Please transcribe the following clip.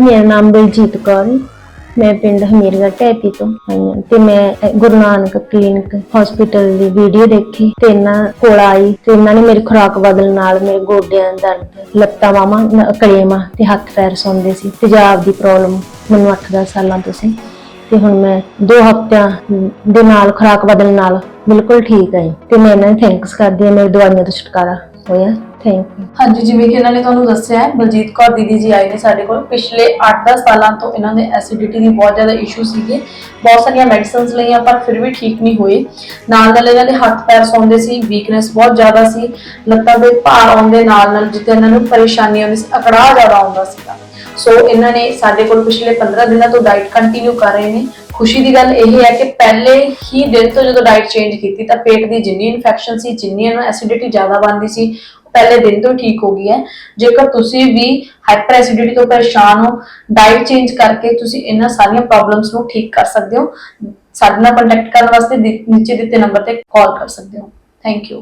ਮੇਰਾ ਨਾਮ ਬਲਜੀਤ ਕੌਰ ਹੈ। ਮੈਂ ਪਿੰਡ ਹਮੀਰਗੜ੍ਹ ਟੈਪੀ ਤੋਂ ਆਈ ਹਾਂ ਤੇ ਮੈਂ ਗੁਰੂ ਨਾਨਕ ਕਲੀਨਿਕ ਹਸਪੀਟਲ ਦੀ ਵੀਡੀਓ ਦੇਖੀ ਤੇ ਇਹਨਾਂ ਕੋਲ ਆਈ ਤੇ ਇਹਨਾਂ ਨੇ ਮੇਰੀ ਖੁਰਾਕ ਬਦਲਣ ਨਾਲ ਮੇਰੇ ਗੋਡਿਆਂ ਦਾ ਦਰਦ, ਲੱਤਾਂ ਬਾਹਾਂ ਕਲੇਮਾ ਤੇ ਹੱਥ ਪੈਰ ਸੌਂਦੇ ਸੀ। ਤੇਜ਼ਾਬ ਦੀ ਪ੍ਰੋਬਲਮ ਮੈਨੂੰ 8-10 ਸਾਲਾਂ ਤੋਂ ਸੀ। ਤੇ ਹੁਣ ਮੈਂ 2 ਹਫ਼ਤਿਆਂ ਦੇ ਨਾਲ ਖੁਰਾਕ ਬਦਲਣ ਨਾਲ ਬਿਲਕੁਲ ਠੀਕ ਹੈ ਤੇ ਮੈਂ ਇਹਨਾਂ ਨੂੰ ਥੈਂਕਸ ਕਰਦੀ ਹਾਂ, ਮੇਰੀ ਦਵਾਈਆਂ ਤੋਂ ਛੁਟਕਾਰਾ ਹੋਇਆ। ਥੈਂਕ ਯੂ ਹਾਂਜੀ, ਜਿਵੇਂ ਕਿ ਇਹਨਾਂ ਨੇ ਤੁਹਾਨੂੰ ਦੱਸਿਆ ਹੈ, ਬਲਜੀਤ ਕੌਰ ਦੀਦੀ ਜੀ ਆਏ ਨੇ ਸਾਡੇ ਕੋਲ। ਪਿਛਲੇ 8-10 ਸਾਲਾਂ ਤੋਂ ਇਹਨਾਂ ਦੇ ਐਸਿਡਿਟੀ ਦੀ ਬਹੁਤ ਜ਼ਿਆਦਾ ਇਸ਼ੂ ਸੀਗੇ। ਬਹੁਤ ਸਾਰੀਆਂ ਮੈਡੀਸਿਨਸ ਲਈਆਂ, ਪਰ ਫਿਰ ਵੀ ਠੀਕ ਨਹੀਂ ਹੋਏ। ਨਾਲ ਨਾਲ ਇਹਨਾਂ ਦੇ ਹੱਥ ਪੈਰ ਸੌਂਦੇ ਸੀ ਵੀਕਨੈਸ ਬਹੁਤ ਜ਼ਿਆਦਾ ਸੀ। ਲੱਤਾਂ ਦੇ ਭਾਰ ਆਉਂਦੇ ਨਾਲ ਨਾਲ ਜਿੱਤੇ ਇਹਨਾਂ ਨੂੰ ਪਰੇਸ਼ਾਨੀ ਆਉਂਦੀ ਸੀ, ਅਕੜਾਅ ਜ਼ਿਆਦਾ ਆਉਂਦਾ ਸੀਗਾ। ਸੋ ਇਹਨਾਂ ਨੇ ਸਾਡੇ ਕੋਲ ਪਿਛਲੇ 15 ਦਿਨਾਂ ਤੋਂ ਡਾਈਟ ਕੰਟੀਨਿਊ ਕਰ ਰਹੇ ਨੇ। ਖੁਸ਼ੀ ਦੀ ਗੱਲ ਇਹ ਹੈ ਕਿ ਪਹਿਲੇ ਹੀ ਦਿਨ ਤੋਂ ਜਦੋਂ ਡਾਈਟ ਚੇਂਜ ਕੀਤੀ ਤਾਂ ਪੇਟ ਦੀ ਜਿੰਨੀ ਇਨਫੈਕਸ਼ਨ ਸੀ ਜਿੰਨੀ ਇਹਨੂੰ ਐਸਿਡਿਟੀ ਜ਼ਿਆਦਾ ਬਣਦੀ ਸੀ, ਉਹ ਪਹਿਲੇ ਦਿਨ ਤੋਂ ਠੀਕ ਹੋ ਗਈ ਹੈ। ਜੇਕਰ ਤੁਸੀਂ ਵੀ ਹਾਈਪਰ ਐਸਿਡਿਟੀ ਤੋਂ ਪਰੇਸ਼ਾਨ ਹੋ ਡਾਈਟ ਚੇਂਜ ਕਰਕੇ ਤੁਸੀਂ ਇਹਨਾਂ ਸਾਰੀਆਂ ਪ੍ਰੋਬਲਮਸ ਨੂੰ ਠੀਕ ਕਰ ਸਕਦੇ ਹੋ। ਸਾਡੇ ਨਾਲ ਕੰਟੈਕਟ ਕਰਨ ਵਾਸਤੇ ਨੀਚੇ ਦਿੱਤੇ ਨੰਬਰ ਤੇ ਕਾਲ ਕਰ ਸਕਦੇ ਹੋ। Thank you